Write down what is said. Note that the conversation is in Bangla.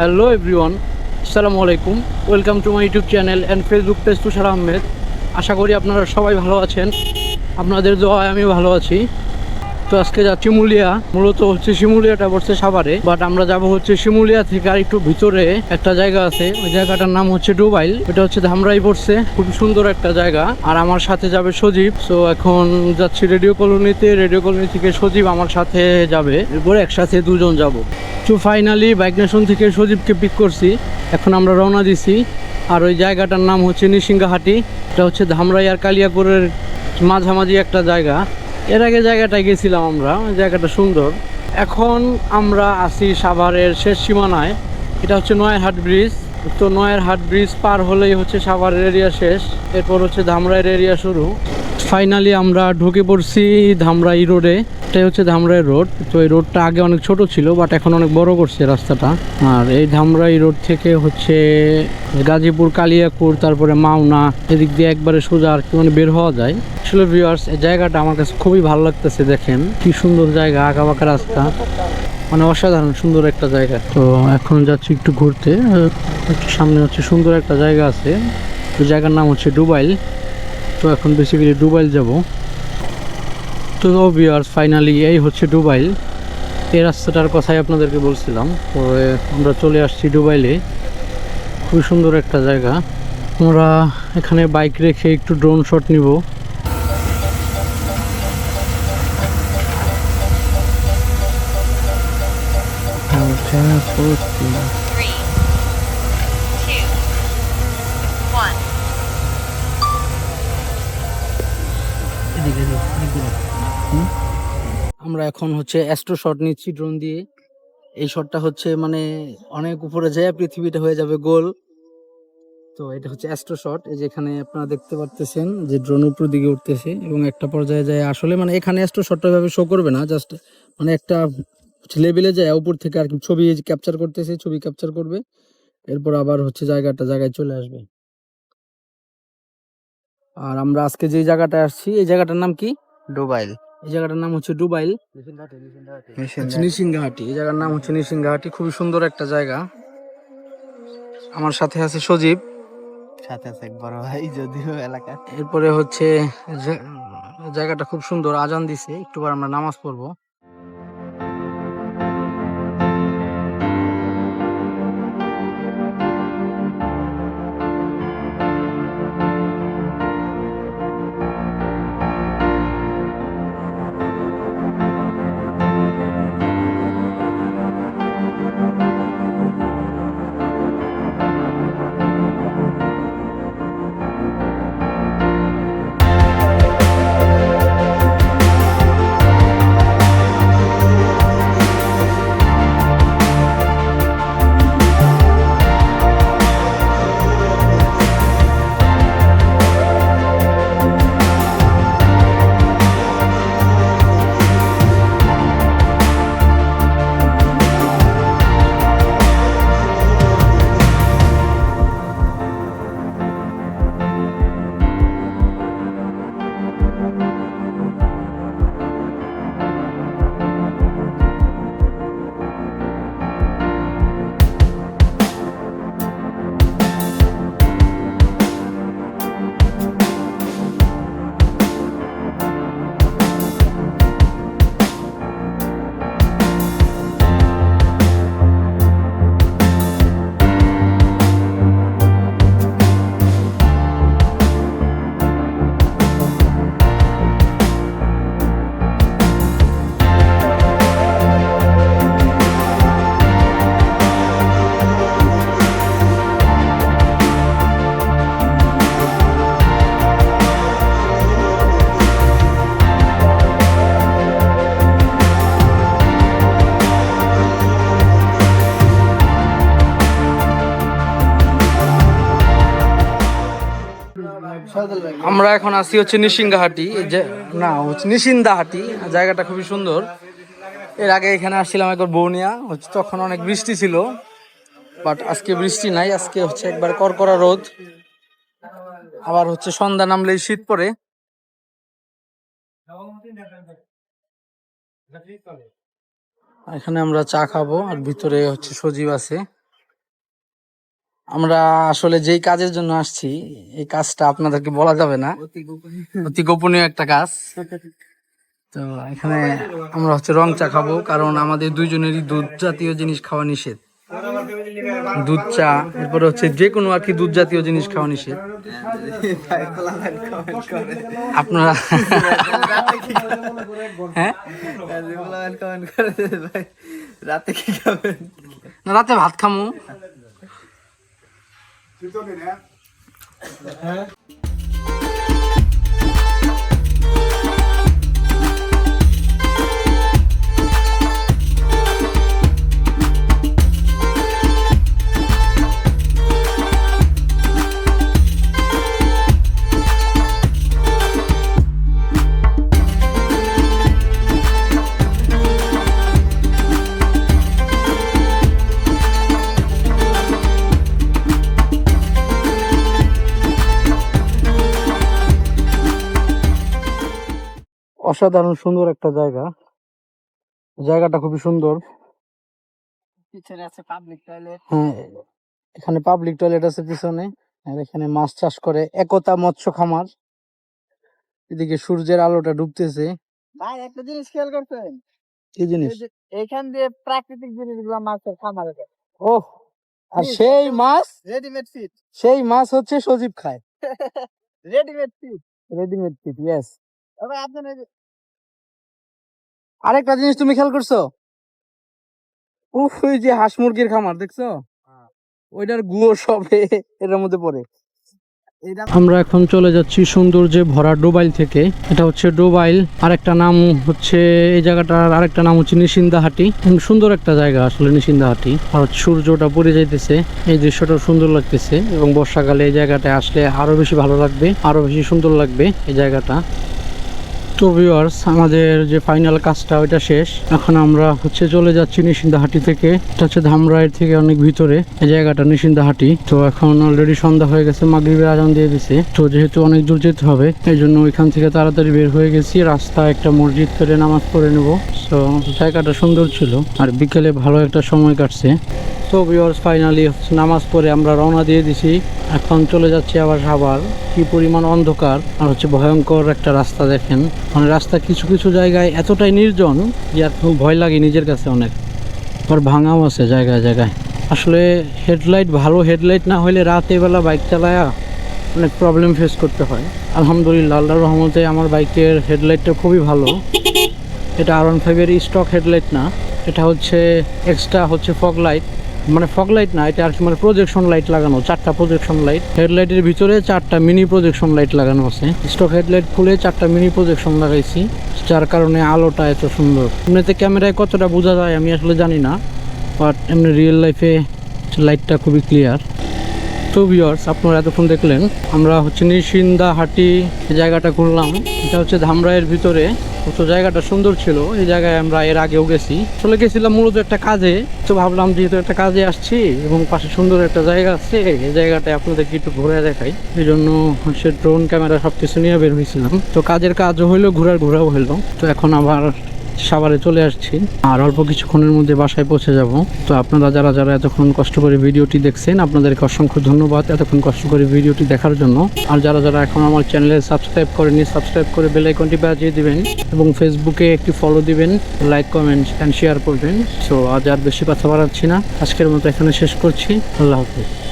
হ্যালো এভরিওয়ান, আসসালামু আলাইকুম। Welcome to my YouTube channel and Facebook page Tushar Ahmed. আশা করি আপনারা সবাই ভালো আছেন। আপনাদের দোয়ায় আমি ভালো আছি। তো আজকে যাচ্ছি মুলিয়া মূলত হচ্ছে শিমুলিয়াটা পড়ছে সাভারে বাট আমরা যাব হচ্ছে শিমুলিয়া থেকে আর একটু ভিতরে একটা জায়গা আছে। ওই জায়গাটার নাম হচ্ছে ডুবাইল। এটা হচ্ছে ধামরাই পড়ছে, খুব সুন্দর একটা জায়গা। আর আমার সাথে যাবে সজীব। সো এখন যাচ্ছি রেডিও কলোনিতে। রেডিও কলোনি থেকে সজীব আমার সাথে যাবে। এরপরে একসাথে দুজন যাব। তো ফাইনালি বাইক নেশন থেকে সজীবকে পিক করছি। এখন আমরা রওনা দিছি। আর ওই জায়গাটার নাম হচ্ছে নিসিংহাহাটি এটা হচ্ছে ধামরাই আর কালিয়াপুরের মাঝামাঝি একটা জায়গা। এর আগে জায়গাটায় গেছিলাম আমরা, জায়গাটা সুন্দর। এখন আমরা আছি সাভারের শেষ সীমানায়। এটা হচ্ছে নয়ারহাট ব্রিজ। তো নয়ারহাট ব্রিজ পার হলেই হচ্ছে সাভারের এরিয়া শেষ। এরপর হচ্ছে ধামরাইয়ের এরিয়া শুরু। ফাইনালি আমরা ঢুকে পড়ছি ধামরাই রোডে এটাই হচ্ছে ধামরাই রোড। তো এই রোডটা আগে অনেক ছোট ছিল বাট এখন অনেক বড় করছে রাস্তাটা। আর এই ধামরাই রোড থেকে হচ্ছে গাজীপুর কালিয়াপুর তারপরে মাওনা, এদিক দিয়ে একবারে সোজা আর কি মানে বের হওয়া যায়। আসলে ভিউয়ার্স এই জায়গাটা আমার কাছে খুবই ভালো লাগতেছে, দেখেন। কি সুন্দর জায়গা আঁকা বাঁকা রাস্তা। মানে অসাধারণ সুন্দর একটা জায়গা। তো এখন যাচ্ছি একটু ঘুরতে। সামনে হচ্ছে সুন্দর একটা জায়গা আছে। তো জায়গার নাম হচ্ছে ডুবাইল। তো এখন বেসিক্যালি ডুবাইল যাব। তো ভিউয়ার্স ফাইনালি এই হচ্ছে ডুবাইল এই রাস্তাটার কথাই আপনাদেরকে বলছিলাম। পরে আমরা চলে আসছি ডুবাইলে খুবই সুন্দর একটা জায়গা। আমরা এখানে বাইক রেখে একটু ড্রোন শট নিব। three, আমরা এখন হচ্ছে অ্যাস্ট্রো শট নিচ্ছি ড্রোন দিয়ে। এই শটটা হচ্ছে মানে অনেক উপরে যায় পৃথিবীটা হয়ে যাবে গোল। তো এটা হচ্ছে অ্যাস্ট্রো শট এই যে এখানে আপনারা দেখতে পারতেছেন যে ড্রোন উপর দিকে উঠতেছে এবং একটা পর্যায়ে যায়। আসলে মানে এখানে অ্যাস্ট্রো শটটা ভাবে শো করবে না জাস্ট মানে একটা লেভেলে যায়, উপর থেকে আর কি ছবি ক্যাপচার করতেছে, ছবি ক্যাপচার করবে। এরপর আবার হচ্ছে জায়গাটা জায়গায় চলে আসবে। আর আমরা আজকে যে জায়গাটা আসছি, এই জায়গাটার নাম কি? ডুবাইল এই জায়গাটার নাম হচ্ছে ডুবাইল। নিসিংহাটি এই জায়গার নাম হচ্ছে নিসিংহাটি খুবই সুন্দর একটা জায়গা। আমার সাথে আছে সজীব। সাথে আছে বড় ভাই যদিও এলাকা এরপরে হচ্ছে জায়গাটা খুব সুন্দর। আজান দিছে। একটু পর আমরা নামাজ পড়ব। আমরা এখন আসি হচ্ছে নিসিংহাটি এই যে, না, হচ্ছে নিসিন্দাহাটি জায়গাটা খুবই সুন্দর। এর আগে এখানে আসছিলাম একবার বৌনিয়া হচ্ছে তখন অনেক বৃষ্টি ছিল, বাট আজকে বৃষ্টি নাই। আজকে হচ্ছে একবার করকরা রোদ। আবার হচ্ছে সন্ধ্যা নামলেই শীত পড়ে। এখানে আমরা চা খাব, আর ভিতরে হচ্ছে সজীব আছে। আমরা আসলে যেই কাজের জন্য আসছি এই কাজটা আপনাদেরকে বলা যাবে না। অতি গোপনীয়। একটা কাজ। তো এখানে আমরা হচ্ছে রং চা খাব কারণ আমাদের দুইজনেরই দুধ জাতীয় জিনিস খাওয়া নিষেধ। দুধ চা এরপরে হচ্ছে যে কোনো আর কি দুধ জাতীয় জিনিস খাওয়া নিষেধ। আপনারা হ্যাঁ? রাতে কি খাবেন? রাতে ভাত খামু। 就叫这点哎。অসাধারণ সুন্দর একটা জায়গা। জায়গাটা খুবই সুন্দর। পিছনে আছে পাবলিক টয়লেট হ্যাঁ এখানে পাবলিক টয়লেট আছে পিছনে। আর এখানে মাছ চাষ করে একতা মৎস্য খামার। এদিকে সূর্যের আলোটা ডুবতেছে। ভাই একটা জিনিস খেয়াল করছেন? কি জিনিস? এখান দিয়ে প্রাকৃতিক জিনিসগুলো মাছের খামারে ও আর সেই মাছ রেডিমেড ফিট সেই মাছ হচ্ছে সজীব খায়। Readymade fit readymade fit yes তবে আপনার আরেকটা জিনিস তুমি খেয়াল করছ? উফ ওই যে হাঁস মুরগির খামার দেখছ? ওইটার গুয়ো সব এ- এটার মধ্যে পড়ে। আমরা এখন চলে যাচ্ছি সৌন্দর্যে ভরা ডোবাইল থেকে। এটা হচ্ছে ডোবাইল আরেকটা নাম হচ্ছে এই জায়গাটার আরেকটা নাম হচ্ছে নিশিন্দাহাটি। এবং সুন্দর একটা জায়গা আসলে নিশিন্দাহাটি। আর সূর্যটা পড়ে যাইতেছে এই দৃশ্যটা সুন্দর লাগতেছে। এবং বর্ষাকালে এই জায়গাটায় আসলে আরও বেশি ভালো লাগবে আরও বেশি সুন্দর লাগবে এই জায়গাটা। তো ভিউয়ার্স আমাদের যে ফাইনাল কাজটা, ওইটা শেষ। এখন আমরা হচ্ছে চলে যাচ্ছি নিশিন্দাহাটি থেকে। এটা হচ্ছে ধামরাইয়ের থেকে অনেক ভিতরে, এই জায়গাটা নিশিন্দাহাটি। তো এখন অলরেডি সন্ধ্যা হয়ে গেছে, মাগরিবের আজান দিয়ে দিছে। তো যেহেতু অনেক দূর যেতে হবে, এই জন্য ওইখান থেকে তাড়াতাড়ি বের হয়ে গেছি। রাস্তা একটা মসজিদ করে নামাজ পড়ে নেব। তো জায়গাটা সুন্দর ছিল, আর বিকেলে ভালো একটা সময় কাটছে। তো ভিউয়ার্স ফাইনালি নামাজ পড়ে আমরা রওনা দিয়ে দিছি। এখন চলে যাচ্ছি আবার সাবার কি পরিমাণ অন্ধকার, আর হচ্ছে ভয়ঙ্কর একটা রাস্তা দেখেন। মানে রাস্তা কিছু কিছু জায়গায় এতটাই নির্জন যে আর খুব ভয় লাগে নিজের কাছে অনেক। আবার ভাঙাও আছে জায়গায় জায়গায়। আসলে হেডলাইট ভালো হেডলাইট না হলে রাতে বেলা বাইক চালায়া অনেক প্রবলেম ফেস করতে হয়। আলহামদুলিল্লাহ আল্লাহ রহমতে আমার বাইকের হেডলাইটটা খুবই ভালো। এটা আর ওয়ান ফাইভের স্টক হেডলাইট না। এটা হচ্ছে এক্সট্রা হচ্ছে ফগ লাইট মানে ফগ লাইট না, এটা আর কি মানে প্রজেকশন লাইট লাগানো, চারটা প্রজেকশন লাইট হেডলাইটের ভিতরে চারটা মিনি প্রজেকশন লাইট লাগানো আছে। স্টক হেডলাইট খুলে চারটা মিনি প্রজেকশন লাগাইছি, যার কারণে আলোটা এত সুন্দর। এমনিতে ক্যামেরায় কতটা বোঝা যায় আমি আসলে জানি না বাট এমনি রিয়েল লাইফে লাইটটা খুবই ক্লিয়ার তো ভিউয়ার্স আপনারা এতক্ষণ দেখলেন, আমরা হচ্ছে নিশিন্দা হাটি জায়গাটা ঘুরলাম। এটা হচ্ছে ধামরাইয়ের ভিতরে। তো জায়গাটা সুন্দর ছিল, এই জায়গায় আমরা এর আগেও গেছি। চলে গেছিলাম মূলত একটা কাজে, তো ভাবলাম যেহেতু একটা কাজে আসছি এবং পাশে সুন্দর একটা জায়গা আছে, এই জায়গাটা আপনাদেরকে একটু ঘুরে দেখাই। এই জন্য সে ড্রোন ক্যামেরা সব কিছু নিয়ে বের হয়েছিলাম। তো কাজের কাজও হইল, ঘোরার ঘোরাও হইল। তো এখন আবার সাভারে চলে আসছি। আর অল্প কিছুক্ষণের মধ্যে বাসায় পৌঁছে যাব। তো আপনারা যারা যারা এতক্ষণ কষ্ট করে ভিডিওটি দেখছেন, আপনাদেরকে অসংখ্য ধন্যবাদ এতক্ষণ কষ্ট করে ভিডিওটি দেখার জন্য। আর যারা যারা এখন আমার চ্যানেলে সাবস্ক্রাইব করেনি সাবস্ক্রাইব করে বেল আইকনটি বাজিয়ে দিবেন এবং ফেসবুকে একটি ফলো দিবেন লাইক কমেন্ট অ্যান্ড শেয়ার করবেন। সো আজ আর বেশি কথা বাড়াচ্ছি না। আজকের মতো এখানে শেষ করছি। আল্লাহ হাফিজ।